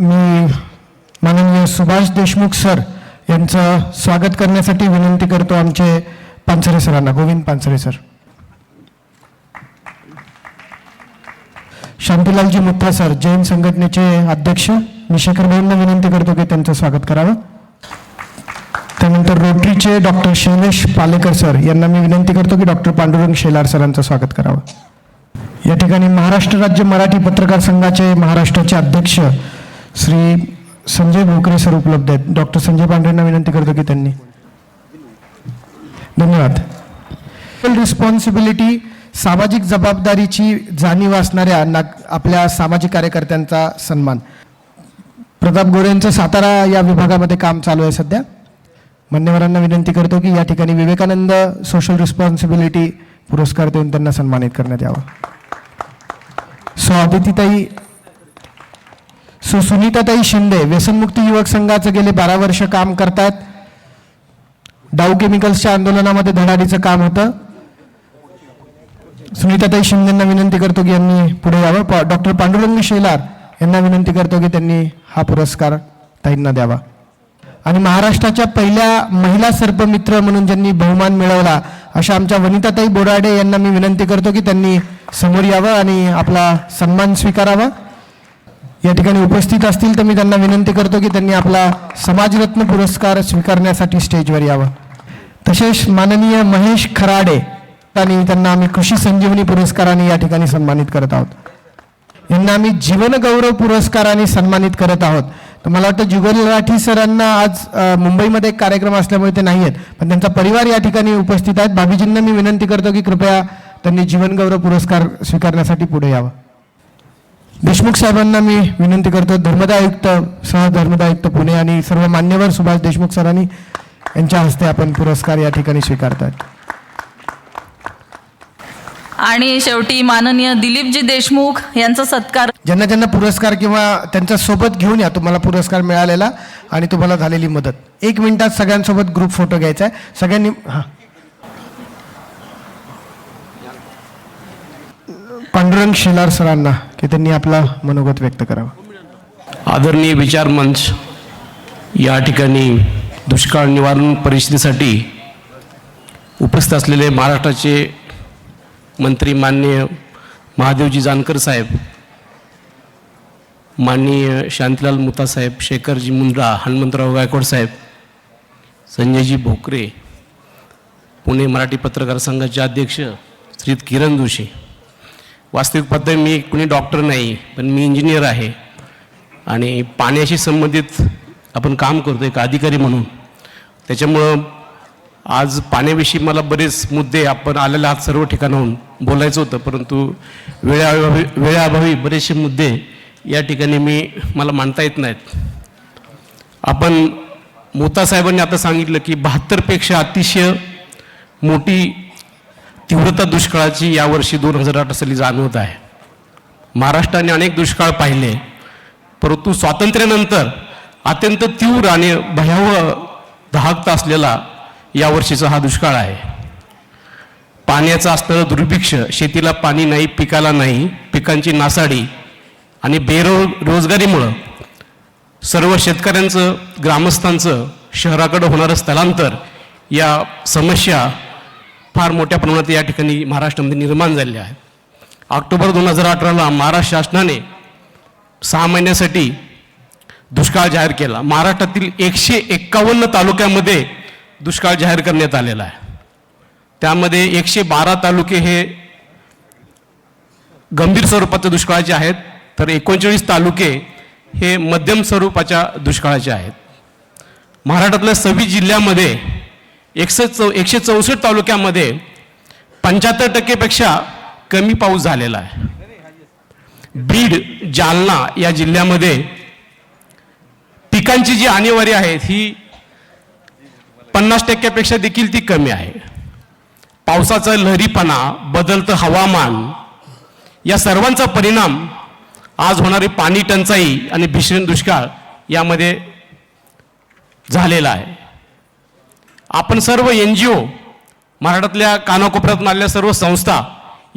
मी माननीय सुभाष देशमुख सर यांचं स्वागत करण्यासाठी विनंती करतो आमचे पानसरे सरांना गोविंद पानसरे सर. शांतीलालजी मुठ्ठा सर जैन संघटनेचे अध्यक्ष मी शेखर भाऊंना विनंती करतो की त्यांचं स्वागत करावं. त्यानंतर रोटरीचे डॉक्टर शैलेश पालेकर सर यांना मी विनंती करतो की डॉक्टर पांडुरंग शेलार सरांचं स्वागत करावं. या ठिकाणी महाराष्ट्र राज्य मराठी पत्रकार संघाचे महाराष्ट्राचे अध्यक्ष श्री संजय भोकरे सर उपलब्ध आहेत. डॉक्टर संजय पांढरेंना विनंती करतो की त्यांनी. धन्यवाद. रिस्पॉन्सिबिलिटी सामाजिक जबाबदारीची जाणीव असणाऱ्या ना आपल्या सामाजिक कार्यकर्त्यांचा सन्मान. प्रताप गोरेंचं सातारा या विभागामध्ये काम चालू आहे सध्या. मान्यवरांना विनंती करतो की या ठिकाणी विवेकानंद सोशल रिस्पॉन्सिबिलिटी पुरस्कार देऊन त्यांना सन्मानित करण्यात यावा. सो अदितीताई सो सुनीताताई शिंदे व्यसनमुक्ती युवक संघाचं गेले बारा वर्ष काम करतायत डाऊ केमिकल्सच्या आंदोलनामध्ये धडाडीचं काम होतं. सुनीताताई शिंदेंना विनंती करतो की यांनी पुढे यावं. प- डॉक्टर पांडुरंग शेलार यांना विनंती करतो की त्यांनी हा पुरस्कार ताईंना द्यावा. आणि महाराष्ट्राच्या पहिल्या महिला सर्पमित्र म्हणून ज्यांनी बहुमान मिळवला अशा आमच्या वनिताताई बोराडे यांना मी विनंती करतो की त्यांनी समोर यावं आणि आपला सन्मान स्वीकारावा. या ठिकाणी उपस्थित असतील तर मी त्यांना विनंती करतो की त्यांनी आपला समाजरत्न पुरस्कार स्वीकारण्यासाठी स्टेजवर यावं. तसेच माननीय महेश खराडे आणि त्यांना आम्ही कृषी संजीवनी पुरस्काराने या ठिकाणी सन्मानित करत आहोत. यांना आम्ही जीवनगौरव पुरस्काराने सन्मानित करत आहोत. तर मला वाटतं जुगल राठी सरांना आज मुंबईमध्ये एक कार्यक्रम असल्यामुळे ते नाही आहेत पण त्यांचा परिवार या ठिकाणी उपस्थित आहेत. भाभीजींना मी विनंती करतो की कृपया त्यांनी जीवनगौरव पुरस्कार स्वीकारण्यासाठी पुढे यावं. देशमुख साहेबांना मी विनंती करतो. धर्मदा आयुक्त सह धर्मदा आयुक्त पुणे आणि सर्व मान्यवर सुभाष देशमुख सरांनी यांच्या हस्ते आपण पुरस्कार या ठिकाणी स्वीकारतात. आणि शेवटी माननीय दिलीपजी देशमुख यांचा सत्कार. ज्यांना ज्यांना पुरस्कार किंवा त्यांच्यासोबत घेऊन या तुम्हाला पुरस्कार मिळालेला आणि तुम्हाला झालेली मदत. एक मिनिटात सगळ्यांसोबत ग्रुप फोटो घ्यायचा आहे. सगळ्यांनी हां. पांडुरंग शेलार सरांना. की त्यांनी आपला मनोगत व्यक्त करावा. आदरणीय विचार मंच या ठिकाणी दुष्काळ निवारण परिषदेसाठी उपस्थित असलेले महाराष्ट्राचे मंत्री माननीय महादेवजी जानकर साहेब माननीय शांतीलाल मुता साहेब शेखरजी मुंद्रा हनुमंतराव गायकवाड साहेब संजयजी भोकरे पुणे मराठी पत्रकार संघाचे अध्यक्ष श्री किरण जोशी वास्तविक पद्धत मी कुणी डॉक्टर नाही पण मी इंजिनियर आहे. आणि पाण्याशी संबंधित आपण काम करतो एक अधिकारी म्हणून. त्याच्यामुळं आज पाण्याविषयी मला बरेच मुद्दे आपण आलेले आहात सर्व ठिकाणाहून बोलायचं होतं परंतु वेळाअभावी वेळाअभावी बरेचसे मुद्दे या ठिकाणी मी मला मांडता येत नाहीत. आपण मोता साहेबांनी आता सांगितलं की बहात्तरपेक्षा अतिशय मोठी तीव्रता दुष्काळाची यावर्षी दोन हजार आठ साली जाणवत आहे. महाराष्ट्राने अनेक दुष्काळ पाहिले परंतु स्वातंत्र्यानंतर अत्यंत तीव्र आणि भयावह दहाकता असलेला यावर्षीचा हा दुष्काळ आहे. पाण्याचं असणारं दुर्भिक्ष शेतीला पाणी नाही पिकाला नाही पिकांची नासाडी आणि बेरो रोजगारीमुळं सर्व शेतकऱ्यांचं ग्रामस्थांचं शहराकडं होणारं स्थलांतर या समस्या फार मोठ्या प्रमाणात या ठिकाणी महाराष्ट्रामध्ये निर्माण झालेले आहेत ऑक्टोबर दोन हजार अठराला महाराष्ट्र शासनाने सहा महिन्यासाठी दुष्काळ जाहीर केला. महाराष्ट्रातील एकशे एक्कावन्न तालुक्यामध्ये दुष्काळ जाहीर करण्यात आलेला आहे. त्यामध्ये एकशे बारा तालुके हे गंभीर स्वरूपाच्या दुष्काळाचे आहेत तर एकोणचाळीस तालुके हे मध्यम स्वरूपाच्या दुष्काळाचे आहेत. महाराष्ट्रातल्या सव्वीस जिल्ह्यामध्ये एकशे चौ एकशे चौसष्ट तालुक्यामध्ये पंच्याहत्तर टक्केपेक्षा कमी पाऊस झालेला आहे. बीड जालना या जिल्ह्यामध्ये पिकांची जी आणेवारी आहे ही पन्नास टक्क्यापेक्षा देखील ती कमी आहे. पावसाचा लहरीपणा बदलतं हवामान या सर्वांचा परिणाम आज होणारी पाणी टंचाई आणि भीषण दुष्काळ यामध्ये झालेला आहे. आपण सर्व एन जी ओ महाराष्ट्रातल्या कानाकोपऱ्यातून आलेल्या सर्व संस्था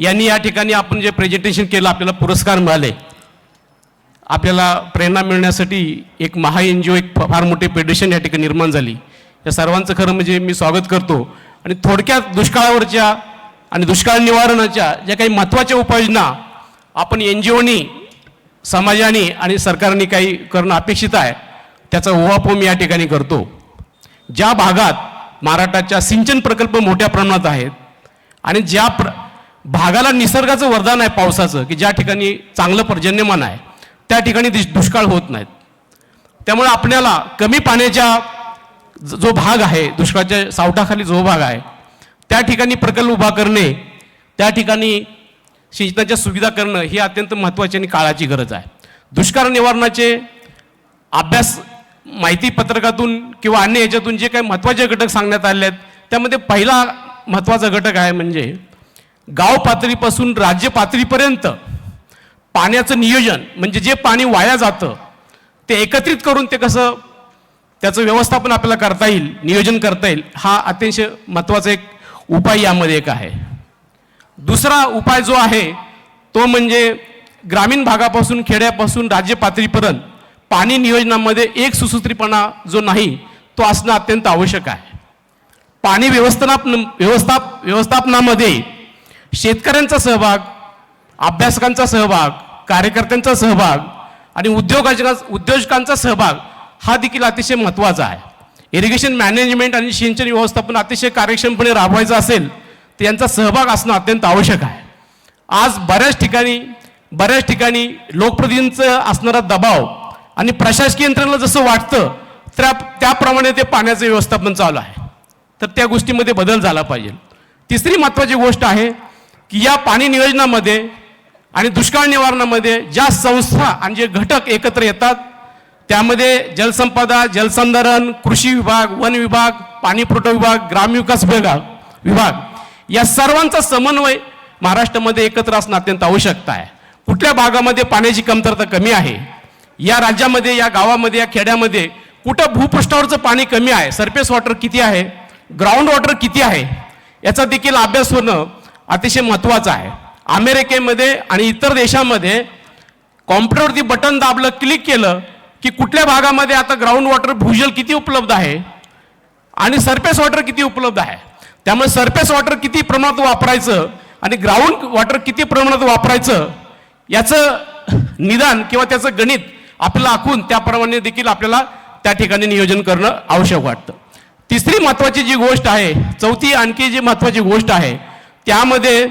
यांनी या ठिकाणी आपण जे प्रेझेंटेशन केलं आपल्याला पुरस्कार मिळाले. आपल्याला प्रेरणा मिळण्यासाठी एक महा एन जी ओ एक फार मोठे फेडरेशन या ठिकाणी निर्माण झाली. या सर्वांचं खरं म्हणजे मी स्वागत करतो. आणि थोडक्यात दुष्काळावरच्या आणि दुष्काळ निवारणाच्या ज्या काही महत्त्वाच्या उपाययोजना आपण एन जी ओनी समाजाने आणि सरकारने काही करणं अपेक्षित आहे त्याचा उहापोह मी या ठिकाणी करतो. ज्या भागात महाराष्ट्राच्या सिंचन प्रकल्प मोठ्या प्रमाणात आहेत. आणि ज्या प्र भागाला निसर्गाचं वरदान आहे पावसाचं की ज्या ठिकाणी चांगलं पर्जन्यमान आहे त्या ठिकाणी दुष्काळ होत नाहीत. त्यामुळे आपल्याला कमी पाण्याच्या जो भाग आहे दुष्काळाच्या सावटाखाली जो भाग आहे त्या ठिकाणी प्रकल्प उभा करणे त्या ठिकाणी सिंचनाच्या सुविधा करणं ही अत्यंत महत्त्वाची आणि काळाची गरज आहे. दुष्काळ निवारणाचे अभ्यास माहिती पत्रकातून किंवा अन्य याच्यातून जे काही महत्त्वाचे घटक सांगण्यात आले आहेत त्यामध्ये पहिला महत्त्वाचा घटक आहे म्हणजे गाव पातळीपासून राज्य पातळीपर्यंत पाण्याचं नियोजन म्हणजे जे पाणी वाया जातं ते एकत्रित करून ते कसं त्याचं व्यवस्थापन आपल्याला करता येईल नियोजन करता येईल हा अतिशय महत्त्वाचा एक उपाय यामध्ये एक आहे. दुसरा उपाय जो आहे तो म्हणजे ग्रामीण भागापासून खेड्यापासून राज्य पातळीपर्यंत पाणी नियोजनामध्ये एक सुसूत्रीपणा जो नाही तो असणं अत्यंत आवश्यक आहे. पाणी व्यवस्थापन व्यवस्थाप व्यवस्थापनामध्ये शेतकऱ्यांचा सहभाग अभ्यासकांचा सहभाग कार्यकर्त्यांचा सहभाग आणि उद्योगाच्या उद्योजकांचा सहभाग हा देखील अतिशय महत्त्वाचा आहे. इरिगेशन मॅनेजमेंट आणि सिंचन व्यवस्थापन अतिशय कार्यक्षमपणे राबवायचं असेल तर यांचा सहभाग असणं अत्यंत आवश्यक आहे. आज बऱ्याच ठिकाणी बऱ्याच ठिकाणी लोकप्रतिनिधींचं असणारा दबाव आणि प्रशासकीय यंत्रणेला जसं वाटतं त्या त्याप्रमाणे ते पाण्याचं व्यवस्थापन चालू आहे. तर त्या गोष्टीमध्ये बदल झाला पाहिजे. तिसरी महत्त्वाची गोष्ट आहे की या पाणी नियोजनामध्ये आणि दुष्काळ निवारणामध्ये ज्या संस्था आणि जे घटक एकत्र येतात त्यामध्ये जलसंपदा जलसंधारण कृषी विभाग वन विभाग पाणी पुरवठा विभाग ग्रामविकास विभाग विभाग या सर्वांचा समन्वय महाराष्ट्रामध्ये एकत्र असणं अत्यंत आवश्यकता आहे. कुठल्या भागामध्ये पाण्याची कमतरता कमी आहे या राज्यामध्ये या गावामध्ये या खेड्यामध्ये कुठं भूपृष्ठावरचं पाणी कमी आहे? सरफेस वॉटर किती आहे? ग्राउंड वॉटर किती आहे? याचा देखील अभ्यास होणं अतिशय महत्त्वाचं आहे. अमेरिकेमध्ये आणि इतर देशामध्ये कॉम्प्युटरवरती बटन दाबलं क्लिक केलं की कुठल्या भागामध्ये आता ग्राउंड वॉटर भूजल किती उपलब्ध आहे? आणि सरफेस वॉटर किती उपलब्ध आहे? त्यामुळे सरफेस वॉटर किती प्रमाणात वापरायचं आणि ग्राउंड वॉटर किती प्रमाणात वापरायचं याचं निदान किंवा त्याचं गणित आपलं आखून त्याप्रमाणे देखील आपल्याला त्या ठिकाणी नियोजन करणं आवश्यक वाटतं. तिसरी महत्त्वाची जी गोष्ट आहे चौथी आणखी जी महत्त्वाची गोष्ट आहे त्यामध्ये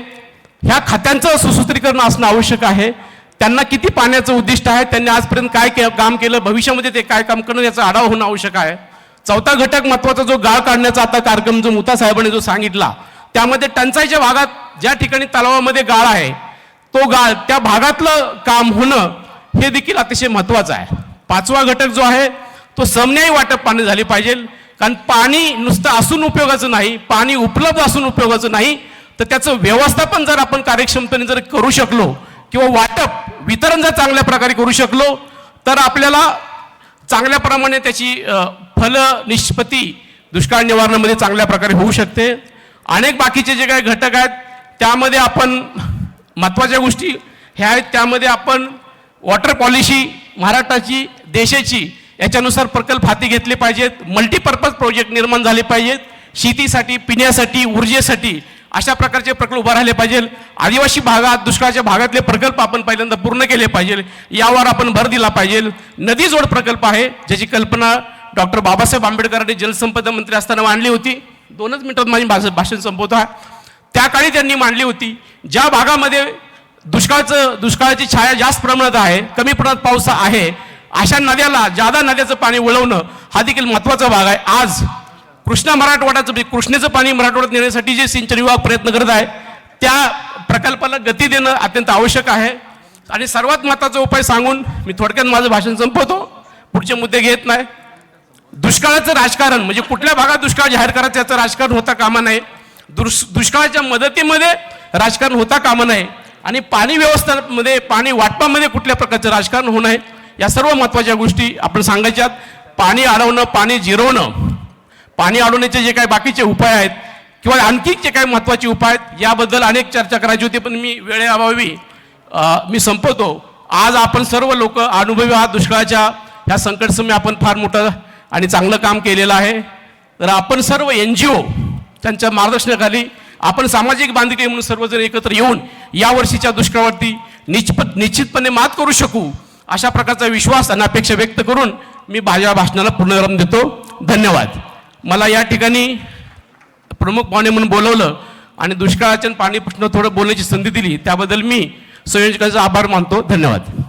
ह्या खात्यांचं सुसूत्रीकरण असणं आवश्यक आहे. त्यांना किती पाण्याचं उद्दिष्ट आहे त्यांनी आजपर्यंत काय के काम केलं भविष्यामध्ये ते काय काम करणं याचा आढावा होणं आवश्यक आहे. चौथा घटक महत्त्वाचा जो गाळ काढण्याचा आता कार्यक्रम जो मुता साहेबांनी जो सांगितला त्यामध्ये टंचाईच्या भागात ज्या ठिकाणी तलावामध्ये गाळ आहे तो गाळ त्या भागातलं काम होणं हे देखील अतिशय महत्त्वाचं आहे. पाचवा घटक जो आहे तो समन्यायी वाटप पाणी झाली पाहिजे. कारण पाणी नुसतं असून उपयोगाचं नाही पाणी उपलब्ध असून उपयोगाचं नाही तर त्याचं व्यवस्थापन जर आपण कार्यक्षमतेने जर करू शकलो किंवा वाटप वितरण जर चांगल्या प्रकारे करू शकलो तर आपल्याला चांगल्या प्रमाणे त्याची फल निष्पत्ती दुष्काळ निवारणामध्ये चांगल्या प्रकारे होऊ शकते. अनेक बाकीचे जे काही घटक आहेत त्यामध्ये आपण महत्त्वाच्या गोष्टी ह्या आहेत त्यामध्ये आपण वॉटर पॉलिसी महाराष्ट्राची देशाची याच्यानुसार प्रकल्प हाती घेतले पाहिजेत मल्टीपर्पज प्रोजेक्ट निर्माण झाले पाहिजेत शेतीसाठी पिण्यासाठी ऊर्जेसाठी अशा प्रकारचे प्रकल्प उभा राहिले पाहिजे. आदिवासी भागात दुष्काळाच्या भागातले प्रकल्प आपण पहिल्यांदा पूर्ण केले पाहिजे. यावर आपण भर दिला पाहिजे. नदी जोड प्रकल्प आहे ज्याची कल्पना डॉक्टर बाबासाहेब आंबेडकरांनी जलसंपदा मंत्री असताना मांडली होती. दोनच मिनिटात माझी भाष- भाषण संपवत आहे त्या काळी त्यांनी मांडली होती. ज्या भागामध्ये दुष्काळचं दुष्काळाची छाया जास्त प्रमाणात आहे कमी प्रमाणात पाऊस आहे. अशा नद्याला जादा नद्याचं पाणी वळवणं हा देखील महत्त्वाचा भाग आहे. आज कृष्णा मराठवाड्याचं म्हणजे कृष्णेचं पाणी मराठवाड्यात नेण्यासाठी जे सिंचन विभाग प्रयत्न करत आहे त्या प्रकल्पाला गती देणं अत्यंत आवश्यक आहे. आणि सर्वात महत्त्वाचा उपाय सांगून मी थोडक्यात माझं भाषण संपवतो. पुढचे मुद्दे घेत नाही. दुष्काळाचं राजकारण म्हणजे कुठल्या भागात दुष्काळ जाहीर करायचं याचं राजकारण होता कामा नये. दुष्काळाच्या मदतीमध्ये राजकारण होता कामा नये. आणि पाणी व्यवस्थामध्ये पाणी वाटपामध्ये कुठल्या प्रकारचं राजकारण होऊ नये या सर्व महत्त्वाच्या गोष्टी आपण सांगायच्यात. पाणी अडवणं पाणी जिरवणं पाणी अडवण्याचे जे काही बाकीचे उपाय आहेत किंवा आणखी जे काही महत्त्वाचे उपाय आहेत याबद्दल अनेक चर्चा करायची होती पण मी वेळेअभावी मी संपवतो. आज आपण सर्व लोक अनुभवी आहात दुष्काळाच्या ह्या संकटसमयी आपण फार मोठं आणि चांगलं काम केलेलं आहे. तर आपण सर्व एन जी ओ त्यांच्या मार्गदर्शनाखाली आपण सामाजिक बांधिलकी म्हणून सर्वजण एकत्र येऊन या वर्षीच्या दुष्काळावरती निश्चित निश्चितपणे मात करू शकू अशा प्रकारचा विश्वास आणि अपेक्षा व्यक्त करून मी माझ्या भाषणाला पूर्णविराम देतो. धन्यवाद. मला या ठिकाणी प्रमुख पाहुणे म्हणून बोलवलं आणि दुष्काळाच्या पाणी प्रश्न थोडं बोलण्याची संधी दिली. त्याबद्दल मी संयोजकांचा आभार मानतो. धन्यवाद.